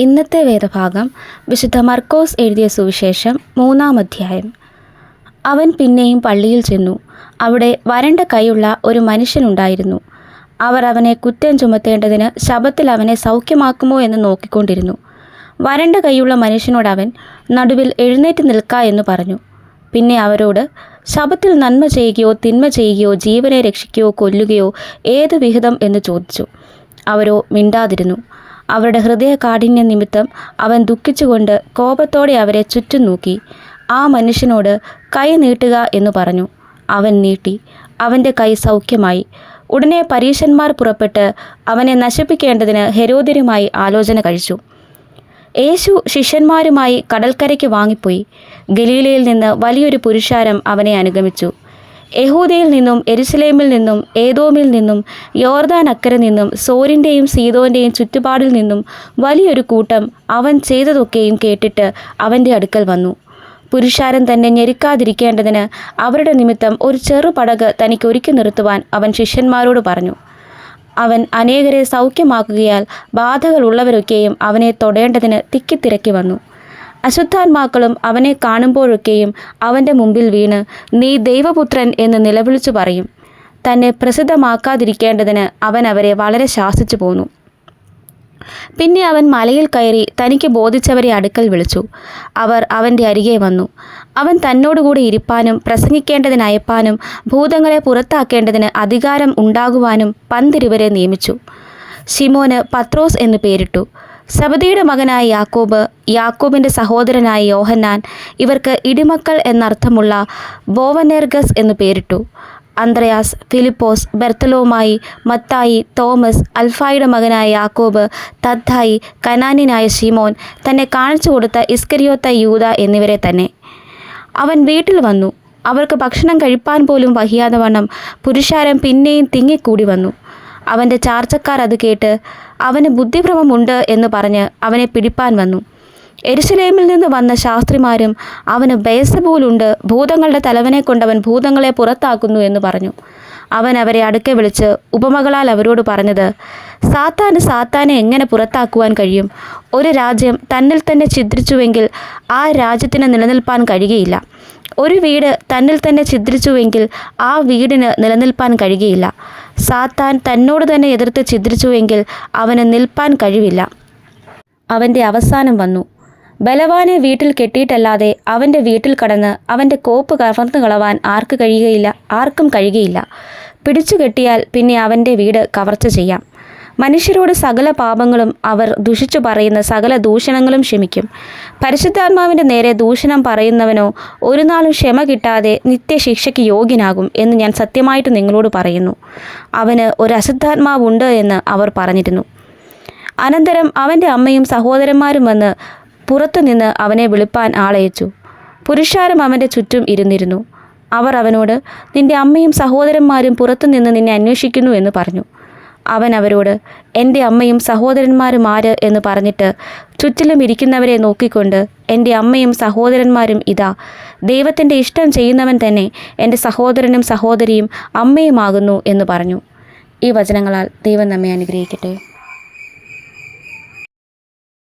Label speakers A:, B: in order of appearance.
A: ഇന്നത്തെ വേദഭാഗം വിശുദ്ധ മർക്കോസ് എഴുതിയ സുവിശേഷം മൂന്നാം അധ്യായം. അവൻ പിന്നെയും പള്ളിയിൽ ചെന്നു. അവിടെ വരണ്ട കൈയുള്ള ഒരു മനുഷ്യനുണ്ടായിരുന്നു അവർ അവനെ കുറ്റം ചുമത്തേണ്ടതിന് ശബത്തിൽ അവനെ സൗഖ്യമാക്കുമോ എന്ന് നോക്കിക്കൊണ്ടിരുന്നു. വരണ്ട കൈയുള്ള മനുഷ്യനോട് അവൻ നടുവിൽ എഴുന്നേറ്റ് നിൽക്ക എന്ന് പറഞ്ഞു. പിന്നെ അവരോട് ശബത്തിൽ നന്മ ചെയ്യുകയോ തിന്മ ചെയ്യുകയോ ജീവനെ രക്ഷിക്കുകയോ കൊല്ലുകയോ ഏത് വിഹിതം? എന്ന് ചോദിച്ചു. അവരോ മിണ്ടാതിരുന്നു. അവരുടെ ഹൃദയ കാഠിന്യ നിമിത്തം അവൻ ദുഃഖിച്ചുകൊണ്ട് കോപത്തോടെ അവരെ ചുറ്റും നോക്കി. ആ മനുഷ്യനോട് കൈ നീട്ടുക എന്ന് പറഞ്ഞു. അവൻ നീട്ടി. അവന്റെ കൈ സൗഖ്യമായി. ഉടനെ പരീശന്മാർ പുറപ്പെട്ട് അവനെ നശിപ്പിക്കേണ്ടതിന് ഹെരോദരുമായി ആലോചന കഴിച്ചു. യേശു ശിഷ്യന്മാരുമായി കടൽക്കരയ്ക്ക് വാങ്ങിപ്പോയി. ഗലീലയിൽ നിന്ന് വലിയൊരു പുരുഷാരം അവനെ അനുഗമിച്ചു. യഹൂദയിൽ നിന്നും എരുസലേമിൽ നിന്നും ഏതോമിൽ നിന്നും യോർദാൻ അക്കരെ നിന്നും സോറിന്റെയും സീതോന്റെയും ചുറ്റുപാടിൽ നിന്നും വലിയൊരു കൂട്ടം അവൻ ചെയ്തതൊക്കെയും കേട്ടിട്ട് അവന്റെ അടുക്കൽ വന്നു. പുരുഷാരം തന്നെ ഞെരുക്കാതിരിക്കേണ്ടതിന് അവരുടെ നിമിത്തം ഒരു ചെറു പടക് തനിക്ക് ഒരുക്കി നിർത്തുവാൻ അവൻ ശിഷ്യന്മാരോട് പറഞ്ഞു. അവൻ അനേകരെ സൗഖ്യമാക്കുകയാൽ ബാധകളുള്ളവരൊക്കെയും അവനെ തൊടേണ്ടതിന് തിക്കിത്തിരക്കി വന്നു. അശുദ്ധാത്മാക്കളും അവനെ കാണുമ്പോഴൊക്കെയും അവന്റെ മുമ്പിൽ വീണ് നീ ദൈവപുത്രൻ എന്ന് നിലവിളിച്ചു പറയും. തന്നെ പ്രസിദ്ധമാക്കാതിരിക്കേണ്ടതിന് അവൻ അവരെ വളരെ ശാസിച്ചു പോന്നു. പിന്നെ അവൻ മലയിൽ കയറി തനിക്ക് ബോധിച്ചവരെ അടുക്കൽ വിളിച്ചു. അവർ അവന്റെ അരികെ വന്നു. അവൻ തന്നോടുകൂടി ഇരിപ്പാനും പ്രസംഗിക്കേണ്ടതിന് അയപ്പാനും ഭൂതങ്ങളെ പുറത്താക്കേണ്ടതിന് അധികാരം ഉണ്ടാകുവാനും പന്തിരുവരെ നിയമിച്ചു. ഷിമോന് പത്രോസ് എന്ന് പേരിട്ടു. സബദിയുടെ മകനായ യാക്കോബ് യാക്കോബിന്റെ സഹോദരനായ യോഹന്നാൻ ഇവർക്ക് ഇടിമക്കൾ എന്നർത്ഥമുള്ള ബോവനേർഗസ് എന്നു പേരിട്ടു. അന്ത്രയാസ് ഫിലിപ്പോസ് ബെർത്തലോമായി മത്തായി തോമസ് അൽഫായുടെ മകനായ യാക്കോബ് തദ്ധായി കനാനിനായ ഷിമോൻ തന്നെ കാണിച്ചു കൊടുത്ത ഇസ്കരിയോത്ത യൂത എന്നിവരെ തന്നെ. അവൻ വീട്ടിൽ വന്നു. അവർക്ക് ഭക്ഷണം കഴിപ്പാൻ പോലും വഹിയാതെ വണ്ണം പുരുഷാരം പിന്നെയും തിങ്ങിക്കൂടി വന്നു. അവന്റെ ചാർച്ചക്കാർ അത് കേട്ട് അവന് ബുദ്ധിഭ്രമമുണ്ട് എന്ന് പറഞ്ഞ് അവനെ പിടിപ്പാൻ വന്നു. എരുസലേമിൽ നിന്ന് വന്ന ശാസ്ത്രിമാരും അവന് ബേസബൂലുണ്ട് ഭൂതങ്ങളുടെ തലവനെ കൊണ്ടവൻ ഭൂതങ്ങളെ പുറത്താക്കുന്നു എന്ന് പറഞ്ഞു. അവൻ അവരെ അടുക്കെ വിളിച്ച് ഉപമകളാൽ അവരോട് പറഞ്ഞത് സാത്താന് സാത്താനെ എങ്ങനെ പുറത്താക്കുവാൻ കഴിയും? ഒരു രാജ്യം തന്നിൽ തന്നെ ഛിദ്രിച്ചുവെങ്കിൽ ആ രാജ്യത്തിന് നിലനിൽപ്പാൻ കഴിയുകയില്ല. ഒരു വീട് തന്നിൽ തന്നെ ഛിദ്രിച്ചുവെങ്കിൽ ആ വീടിന് നിലനിൽപ്പാൻ കഴിയുകയില്ല. സാത്താൻ തന്നോട് തന്നെ എതിർത്ത് ഛിദ്രിച്ചുവെങ്കിൽ അവന് നിൽപ്പാൻ കഴിവില്ല. അവന്റെ അവസാനം വന്നു. ബലവാനെ വീട്ടിൽ കെട്ടിയിട്ടല്ലാതെ അവന്റെ വീട്ടിൽ കടന്ന് അവന്റെ കോപ്പ് കവർന്നു കളവാൻ ആർക്ക് കഴിയുകയില്ല ആർക്കും കഴിയുകയില്ല. പിടിച്ചു കെട്ടിയാൽ പിന്നെ അവന്റെ വീട് കവർച്ച ചെയ്യാം. മനുഷ്യരോട് സകല പാപങ്ങളും അവർ ദുഷിച്ചു പറയുന്ന സകല ദൂഷണങ്ങളും ക്ഷമിക്കും. പരിശുദ്ധാത്മാവിന്റെ നേരെ ദൂഷണം പറയുന്നവനോ ഒരു നാളും ക്ഷമ കിട്ടാതെ നിത്യശിക്ഷയ്ക്ക് യോഗ്യനാകും എന്ന് ഞാൻ സത്യമായിട്ട് നിങ്ങളോട് പറയുന്നു. അവന് ഒരു അശുദ്ധാത്മാവുണ്ട് എന്ന് അവർ പറഞ്ഞിരുന്നു. അനന്തരം അവന്റെ അമ്മയും സഹോദരന്മാരും വന്ന് പുറത്തുനിന്ന് അവനെ വിളിപ്പാൻ ആളയച്ചു. പുരുഷാരം അവന്റെ ചുറ്റും ഇരുന്നിരുന്നു. അവർ അവനോട് നിന്റെ അമ്മയും സഹോദരന്മാരും പുറത്തുനിന്ന് നിന്നെ അന്വേഷിക്കുന്നു എന്ന് പറഞ്ഞു. അവൻ അവരോട് എന്റെ അമ്മയും സഹോദരന്മാരും ആര്? എന്ന് പറഞ്ഞിട്ട് ചുറ്റിലും ഇരിക്കുന്നവരെ നോക്കിക്കൊണ്ട് എന്റെ അമ്മയും സഹോദരന്മാരും ഇതാ. ദൈവത്തിന്റെ ഇഷ്ടം ചെയ്യുന്നവൻ തന്നെ എന്റെ സഹോദരനും സഹോദരിയും അമ്മയുമാകുന്നു എന്ന് പറഞ്ഞു. ഈ വചനങ്ങളാൽ ദൈവം നമ്മെ അനുഗ്രഹിക്കട്ടെ.